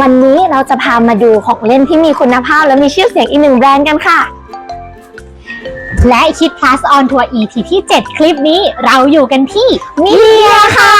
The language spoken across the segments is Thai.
วันนี้เราจะพามาดูของเล่นที่มีคุณภาพและมีชื่อเสียงอีกหนึ่งแบรนด์กันค่ะ และคิด plus on tour EP ที่ 7 คลิปนี้เราอยู่กันที่มีเดียค่ะ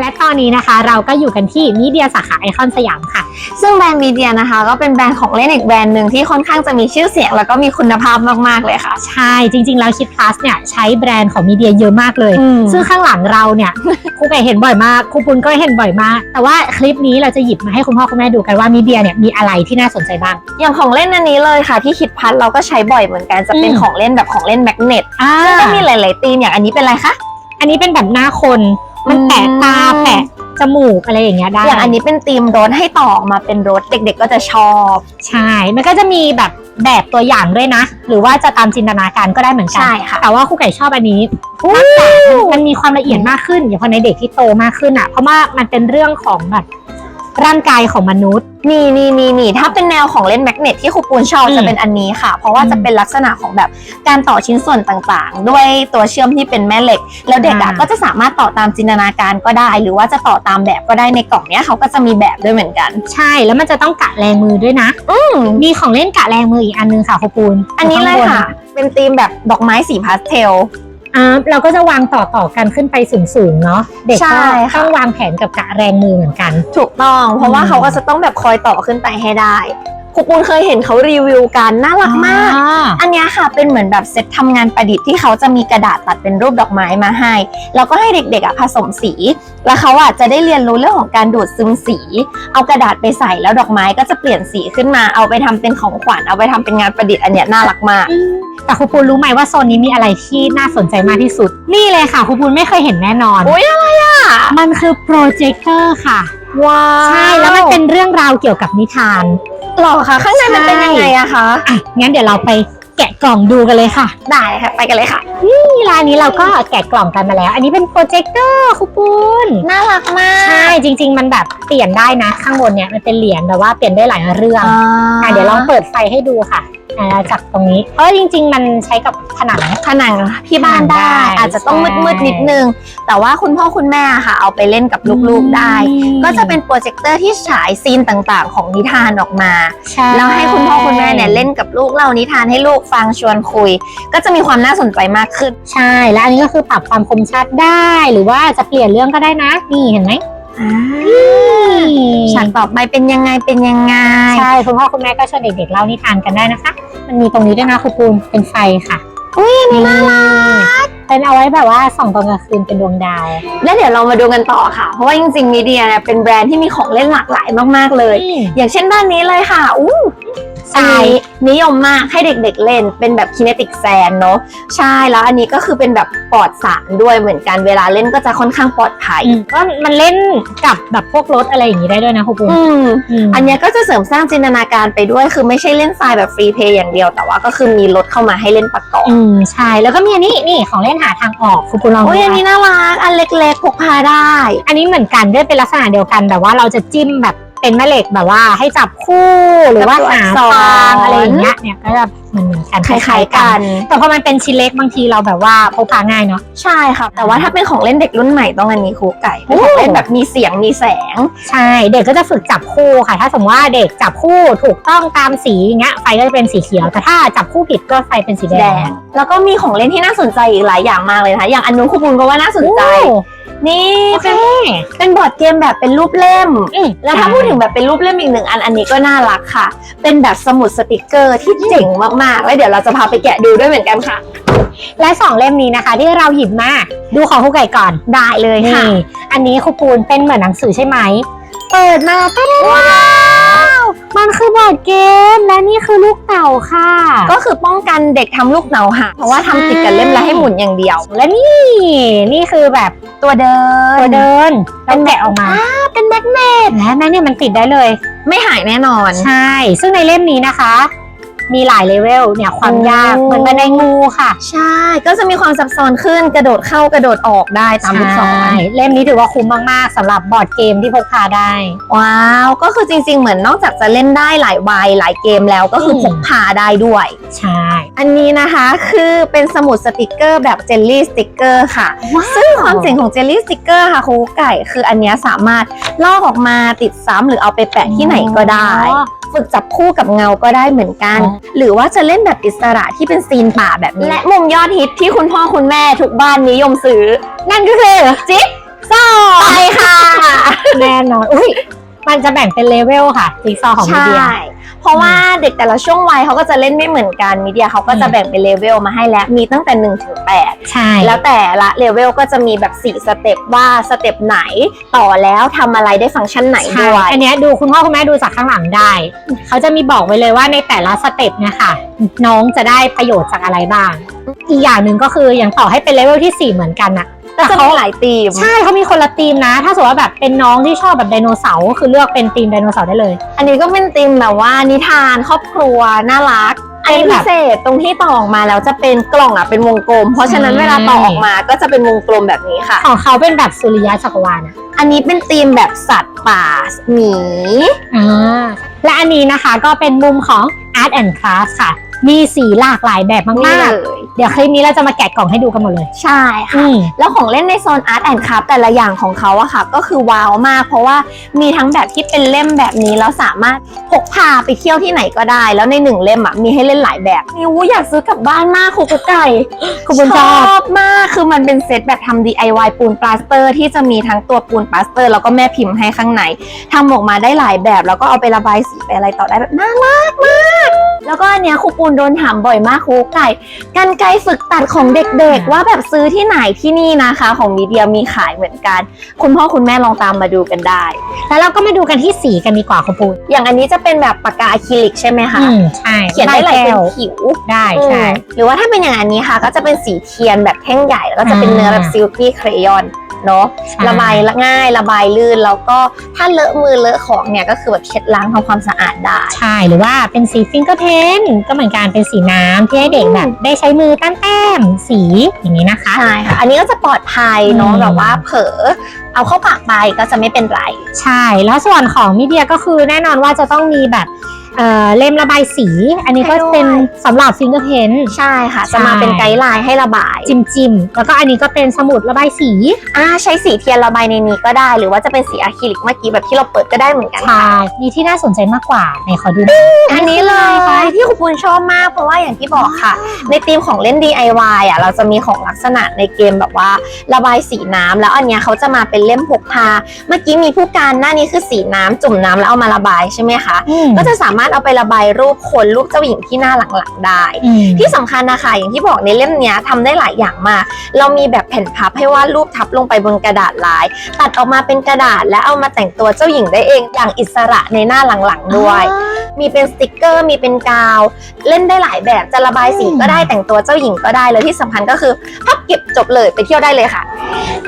และตอนนี้นะคะเราก็อยู่กันที่มีเดียสาขาไอคอนสยามค่ะ ซึ่งแบรนด์มีเดียนะคะ ก็เป็นแบรนด์ของเล่นอีกแบรนด์หนึ่งที่ค่อนข้างจะมีชื่อเสียง แล้วก็มีคุณภาพมากๆเลยค่ะ ใช่จริง ๆ แล้วคิด plus เนี่ยใช้แบรนด์ของมีเดียเยอะมากเลย อืม ซึ่งข้างหลังเราเนี่ย ครูไก่เห็นบ่อยมากครูปุณก็เห็นบ่อยมาก แต่ว่าคลิปนี้เราจะหยิบมาให้คุณพ่อคุณแม่ดูกันว่ามีเดียเนี่ยมีอะไรที่น่าสนใจบ้าง อย่างของเล่นอันนี้เลยค่ะ ที่คิดพัดเราก็ใช้บ่อยเหมือนกันจะเป็นอืม ของเล่นแบบของเล่นแมกเนตอ่าซึ่งก็มีหลาย ๆ ธีมอย่างอันนี้เป็นอะไรคะ อันนี้เป็นแบบหน้าคน มันแปะตาอืม แปะ จมูกอะไรอย่างเงี้ยได้อย่างอันนี้เป็นธีมรถให้ต่อออกมาเป็นรถเด็ก ๆ ก็จะชอบ ใช่ มันก็จะมีแบบแบบตัวอย่างด้วยนะ หรือว่าจะตามจินตนาการก็ได้เหมือนกัใช่ค่ะ แต่ว่าครูไก่ชอบอันนี้มากกว่ามันมีความละเอียดมากขึ้นอย่างพอในเด็กที่โตมากขึ้นอะ เพราะว่ามันเป็นเรื่องของแบบ ร่างกายของมนุษย์ นี่นี่นี่นี่ถ้าเป็นแนวของเล่นแมกเนตที่ครูปูนชอบอืมจะเป็นอันนี้ค่ะ เพราะว่าอืมจะเป็นลักษณะของแบบการต่อชิ้นส่วนต่างๆ ด้วยตัวเชื่อมที่เป็นแม่เหล็ก แล้วเด็กอะอ่าก็จะสามารถต่อตามจินตนาการก็ได้ หรือว่าจะต่อตามแบบก็ได้ในกล่องเนี้ยเขาก็จะมีแบบด้วยเหมือนกัน ใช่แล้วมันจะต้องกะแรงมือด้วยนะ อืมมีของเล่นกะแรงมืออีกอันนึงค่ะครูปูนอันนี้เลยค่ะ เป็นธีมแบบดอกไม้สีพาสเทล อ่าเราก็จะวางต่อต่อๆกันขึ้นไปสูงๆเนาะเด็กใช่ก็ค่ะ ต้องวางแผนกับกะแรงมือเหมือนกัน ถูกต้อง เพราะว่าอืมเขาก็จะต้องแบบคอยต่อขึ้นไปให้ได้ค รูปูนเคยเห็นเขารีวิวกันน่ารักมาก อ่าอันเนี้ยค่ะเป็นเหมือนแบบเซตทำงานประดิษฐ์ที่เขาจะมีกระดาษตัดเป็นรูปดอกไม้มาให้ แล้วก็ให้เด็กๆอะผสมสี แล้วเขาอะจะได้เรียนรู้เรื่องของการดูดซึมสี เอากระดาษไปใส่แล้วดอกไม้ก็จะเปลี่ยนสีขึ้นมาเอาไปทำเป็นของขวัญเอาไปทำเป็นงานประดิษฐ์อันเนี้ยน่ารักมาก แต่ครูปูนรู้ไหมว่าโซนนี้มีอะไรที่น่าสนใจมากที่สุด นี่เลยค่ะครูปูนไม่เคยเห็นแน่นอน อุ๊ยอะไรอะมันคือโปรเจคเตอร์ค่ะ ว้าว ใช่แล้วมันเป็นเรื่องราวเกี่ยวกับนิทาน หรอคะข้างในมันเป็นยังไงอะคะ งั้นเดี๋ยวเราไป แกะกล่องดูกันเลยค่ะ ได้ค่ะไปกันเลยค่ะ นี่ร้านนี้เราก็แกะกล่องกันมาแล้ว อันนี้เป็นโปรเจคเตอร์ครูปูนน่ารักมากใช่จริง ๆ มันแบบเปลี่ยนได้นะ ข้างบนเนี่ยมันเป็นเหรียญแต่ว่าเปลี่ยนได้หลายเรื่องอ่าอะเดี๋ยวลองเปิดไฟให้ดูค่ะอ่าจากตรงนี้ เพราะจริง ๆ มันใช้กับผนัง ผนังที่บ้านได้ ได้อาจจะต้องใช่มืดๆนิดนึง แต่ว่าคุณพ่อคุณแม่ค่ะ เอาไปเล่นกับลูกๆได้ ก็จะเป็นโปรเจคเตอร์ที่ฉายซีนต่างๆ ของนิทานออกมาใช่ แล้วให้คุณพ่อคุณแม่เนี่ยเล่นกับลูกเล่านิทานให้ลูกฟังชวนคุย ก็จะมีความน่าสนใจมากขึ้น ใช่ แล้วอันนี้ก็คือปรับความคมชัดได้ หรือว่าจะเปลี่ยนเรื่องก็ได้นะ นี่เห็นไหมฉากต่อไปเป็นยังไงเป็นยังไง ใช่คุณพ่อคุณแม่ก็ชวนเด็กๆเล่านิทานกันได้นะคะ มันมีตรงนี้ด้วยนะครูปูนเป็นไฟค่ะอุ้ยอันนี้น่ารักเป็นเอาไว้แบบว่าส่องตอนกลางคืนเป็นดวงดาว แล้วเดี๋ยวเรามาดูกันต่อค่ะ เพราะว่าจริงๆมีเดียเนี่ยเป็นแบรนด์ที่มีของเล่นหลากหลายมากๆเลย อย่างเช่นด้านนี้เลยค่ะอู้ ทรายอันนี้นิยมมากให้เด็กๆเล่นเป็นแบบคิน e ติกแซนเนาะใช่แล้วอันนี้ก็คือเป็นแบบปลอดสารด้วยเหมือนกันเวลาเล่นก็จะค่อนข้างปลอดภัยอืมก็มันเล่นกับแบบพวกรถอะไรอย่างนี้ได้ด้วยนะครูปูนอืมมอันเนี้ยก็จะเสริมสร้างจินตนาการไปด้วย คือไม่ใช่เล่นทรายแบบฟรีเพย์อย่างเดียว แต่ว่าก็คือมีรถเข้ามาให้เล่นประกอบอืมใช่แล้วก็มีอันนี้นี่ของเล่นหาทางออกครูปูนลองดูโอ้ยอันนี้นะน่ารักอันเล็กๆพกพาได้ อันนี้เหมือนกันด้วยเป็นลักษณะเดียวกันแต่ว่าเราจะจิ้มแบบ เป็นแม่เหล็กแบบว่าให้จับคู่หรือว่าหาทางอะไรอย่างเงี้ยเนี่ยก็จะเหมือนเหมือนกันคล้ายๆกัน แต่พอมันเป็นชิ้นเล็กบางทีเราแบบว่าพกพาง่ายเนาะใช่ค่ะ แต่ว่าถ้าเป็นของเล่นเด็กรุ่นใหม่ต้องอันนี้ครูไก่เป็นของเล่นแบบมีเสียงมีแสง ใช่เด็กก็จะฝึกจับคู่ค่ะ ถ้าสมมติว่าเด็กจับคู่ถูกต้องตามสีอย่างเงี้ยไฟก็จะเป็นสีเขียว แต่ถ้าจับคู่ผิดก็ไฟเป็นสีแดแดงงแล้วก็มีของเล่นที่น่าสนใจอีกหลายอย่างมากเลยนะคะอย่างอันนู้นครูบุญก็ว่าน่าสนใจ นี่โอเคเป็นเป็นบอร์ดเกมแบบเป็นรูปเล่มอืมแล้วถ้าพูดถึงแบบเป็นรูปเล่มอีกหนึ่งอันอันนี้ก็น่ารักค่ะ เป็นแบบสมุดสติกเกอร์ที่เจ๋งมากๆ แล้วเดี๋ยวเราจะพาไปแกะดูด้วยเหมือนกันค่ะ และสองเล่มนี้นะคะ ที่เราหยิบมาดูของครูไก่ก่อนได้เลยนี่ค่ะ อันนี้ครูปูนเป็นเหมือนหนังสือใช่ไหม เปิดมาก็ว้าว มันคือบอร์ดเกมและนี่คือลูกเต่าค่ะ ก็คือป้องกันเด็กทำลูกเหนาหักเพราะว่าทำติดกับเล่มแล้วให้หมุนอย่างเดียว และนี่ นี่คือแบบตัวเดินตัวเดินแล้วแกะออกมาเป็นแมกเนตและแม่เนี่ยมันติดได้เลย ไม่หายแน่นอน ใช่ ซึ่งในเล่มนี้นะคะ มีหลายเลเวลเนี่ยความยากโอ้เหมือนบันไดงูค่ะ ใช่ก็จะมีความซับซ้อนขึ้นกระโดดเข้ากระโดดออกได้ตามลูกศรใช่เล่มนี้ถือว่าคุ้มมากๆสำหรับบอร์ดเกมที่พกพาได้ ว้าว ก็คือจริง ๆ เหมือนนอกจากจะเล่นได้หลายวัยหลายเกมแล้วก็คืออมพกพาได้ด้วย ใช่ อันนี้นะคะคือเป็นสมุดสติกเกอร์แบบเจลลี่สติกเกอร์ค่ะ ซึ่งความเจ๋งของเจลลี่สติกเกอร์ค่ะครูไก่ คืออันเนี้ยสามารถลอกออกมาติดซ้ำหรือเอาไปแปะที่ไหนก็ได้อ๋อ ฝึกจับคู่กับเงาก็ได้เหมือนกันอ๋อหรือว่าจะเล่นแบบอิสระที่เป็นซีนป่าแบบนี้ และมุมยอดฮิตที่คุณพ่อคุณแม่ทุกบ้านนิยมซื้อ นั่นก็คือจิ๊กซอว์ไปค่ะ แน่นอน อุ้ยมันจะแบ่งเป็นเลเวลค่ะจิ๊กซอว์ของมีเดียใช่ เพราะว่าเด็กแต่ละช่วงวัยเขาก็จะเล่นไม่เหมือนกันมีเดียเขาก็จะอืมแบ่งเป็นเลเวลมาให้แล้วมีตั้งแต่1ถึง8ใช่แล้วแต่ละเลเวลก็จะมีแบบ4สเต็ปว่าสเต็ปไหนต่อแล้วทำอะไรได้ฟังก์ชันไหนใช่ด้วยอันเนี้ยดูคุณพ่อคุณแม่ดูจากข้างหลังได้ เขาจะมีบอกไว้เลยว่าในแต่ละสเต็ปเนี่ยค่ะน้องจะได้ประโยชน์จากอะไรบ้าง อีกอย่างหนึ่งก็คืออย่างต่อให้เป็นเลเวลที่ 4 เหมือนกันนะ ก็จะมีหลายธีม ใช่เขามีคนละธีมนะ ถ้าสมมติว่าแบบเป็นน้องที่ชอบแบบไดโนเสาร์ก็คือเลือกเป็นธีมไดโนเสาร์ได้เลย อันนี้ก็เป็นธีมแบบว่านิทานครอบครัวน่ารักอันนี้เป็นแบพิบเศษตรงที่ต่อออกมาแล้วจะเป็นกล่องอะเป็นวงกลม เพราะฉะนั้นใช่เวลาต่อออกมาก็จะเป็นวงกลมแบบนี้ค่ะ ของเขาเป็นแบบสุริยะจักรวาลอะอันนี้เป็นธีมแบบสัตว์ป่าหมีอ่าและอันนี้นะคะก็เป็นมุมของ Art and Craft ค่ะ มีสีหลากหลายแบบนี่มากเลยๆ เดี๋ยวคลิปนี้เราจะมาแกะกล่องให้ดูกันหมดเลย ใช่ค่ะ อืม แล้วของเล่นในโซนอาร์ตแอนด์คราฟแต่ละอย่างของเขาอะค่ะ ก็คือว้าวมาก เพราะว่ามีทั้งแบบที่เป็นเล่มแบบนี้ แล้วสามารถพกพาไปเที่ยวที่ไหนก็ได้ แล้วในหนึ่งเล่มอะมีให้เล่นหลายแบบนิวอยากซื้อกลับบ้านมากครูกุ๊กไก่คุณบุญชอบอบมากคือมันเป็นเซตแบบทำ DIY ปูนปลาสเตอร์ ที่จะมีทั้งตัวปูนปลาสเตอร์ แล้วก็แม่พิมพ์ให้ข้างในทำออกมาได้หลายแบบ แล้วก็เอาไประบายสีไปอะไรต่อได้แบบน่ารักมาก แล้วก็อันเนี้ยครูปูนโดนถามบ่อยมากครูไก่กันไกรฝึกตัดของเด็กๆ ว่าแบบซื้อที่ไหนที่นี่นะคะ ของมีเดียมีขายเหมือนกัน คุณพ่อคุณแม่ลองตามมาดูกันได้ แล้วเราก็มาดูกันที่สีกันดีกว่าคุณปูนอย่างอันนี้จะเป็นแบบปากกาอะคริลิกใช่ไหมคะอืมใช่เขียนได้หลายแก้เป็นวผิวได้ใช่อืมหรือว่าถ้าเป็นอย่างอันนี้ค่ะ ก็จะเป็นสีเทียนแบบแท่งใหญ่แล้วก็จะเป็นอ่าเนื้อแบบซิลกี้เครยอน เนาะใช่ ระบายง่ายระบายลื่น แล้วก็ถ้าเลอะมือเลอะของเนี่ยก็คือแบบเช็ดล้างทำความสะอาดได้ ใช่หรือว่าเป็นสีฟิงเกอร์เพนก็เหมือนกันเป็นสีน้ำที่ให้เด็กแบบ ได้ใช้มือแต้มๆสีอย่างนี้นะคะ ใช่ค่ะ อันนี้ก็จะปลอดภัยเนาะอืม แบบว่าเผลอเอาเข้าปากไปก็จะไม่เป็นไร ใช่แล้วส่วนของมีเดียก็คือแน่นอนว่าจะต้องมีแบบ เอ่อเล่มระบายสี อันนี้ก็ให้ด้วย เป็นสำหรับฟิงเกอร์เพน ใช่ค่ะ ใช่ จะมาเป็นไกด์ไลน์ให้ระบายจิมจิมๆแล้วก็อันนี้ก็เป็นสมุดระบายสี อ่าใช้สีเทียนระบายในนี้ก็ได้ หรือว่าจะเป็นสีอะคริลิกเมื่อกี้แบบที่เราเปิดก็ได้เหมือนกัน ใช่ค่ะมีที่น่าสนใจมากกว่าไหนขอดูหน่อย อันนี้เลยค่ะที่คุณปูนชอบมาก เพราะว่าอย่างที่บอกค่ะ ในธีมของเล่น DIY อะเราจะมีของลักษณะในเกมแบบว่าระบายสีน้ำแล้วอันเนี้ยเขาจะมาเป็นเล่มพกพา เมื่อกี้มีผู้การหน้านี้คือสีน้ำจุ่มน้ำแล้วเอามาระบายใช่ไหมคะอืมก็จะสามารถเอาไประบายรูปคนรูปเจ้าหญิงที่หน้าหลังๆได้อืมที่สำคัญนะคะอย่างที่บอกในเล่มเนี้ยทำได้หลายอย่างมาก เรามีแบบแผ่นพับให้วาดรูปทับลงไปบนกระดาษลาย ตัดออกมาเป็นกระดาษแล้วเอามาแต่งตัวเจ้าหญิงได้เองอย่างอิสระในหน้าหลังๆด้วย มีเป็นสติกเกอร์ มีเป็นกาว เล่นได้หลายแบบจะระบายสีก็ได้แต่งตัวเจ้าหญิงก็ได้เลยที่สำคัญก็คือพับเก็บจบเลยไปเที่ยวได้เลยค่ะ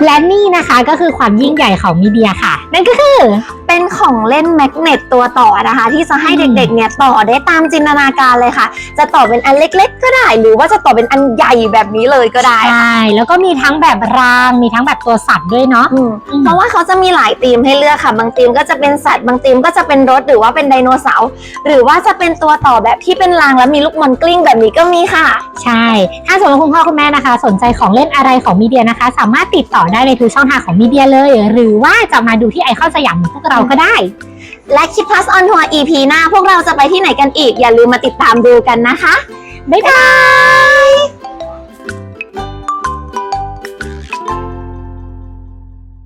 และนี่นะคะก็คือความยิ่งใหญ่ของมีเดียค่ะ นั่นก็คือ เป็นของเล่นแมกเนตตัวต่อนะคะ ที่จะให้อืมเด็กๆเนี่ยต่อได้ตามจินตนาการเลยค่ะ จะต่อเป็นอันเล็ก ๆ ก็ได้ หรือว่าจะต่อเป็นอันใหญ่แบบนี้เลยก็ได้ ใช่แล้วก็มีทั้งแบบรางมีทั้งแบบตัวสัตว์ด้วยเนาะ อืมอืม เพราะว่าเขาจะมีหลายธีมให้เลือกค่ะ บางธีมก็จะเป็นสัตว์ บางธีมก็จะเป็นรถหรือว่าเป็นไดโนเสาร์ หรือว่าจะเป็นตัวต่อแบบที่เป็นรางแล้วมีลูกบอลกลิ้งแบบนี้ก็มีค่ะ ใช่ ถ้าสมมติคุณพ่อคุณแม่นะคะ สนใจของเล่นอะไรของมีเดียนะคะ สามารถติดต่อได้ในทุกช่องทางของมีเดียเลย หรือว่าจะมาดูที่ไอคอนสยามของพวกเราก็ได้ และคิดพลัสออนทัวร์ EP หน้า พวกเราจะไปที่ไหนกันอีก อย่าลืมมาติดตามดูกันนะคะ บ๊ายบาย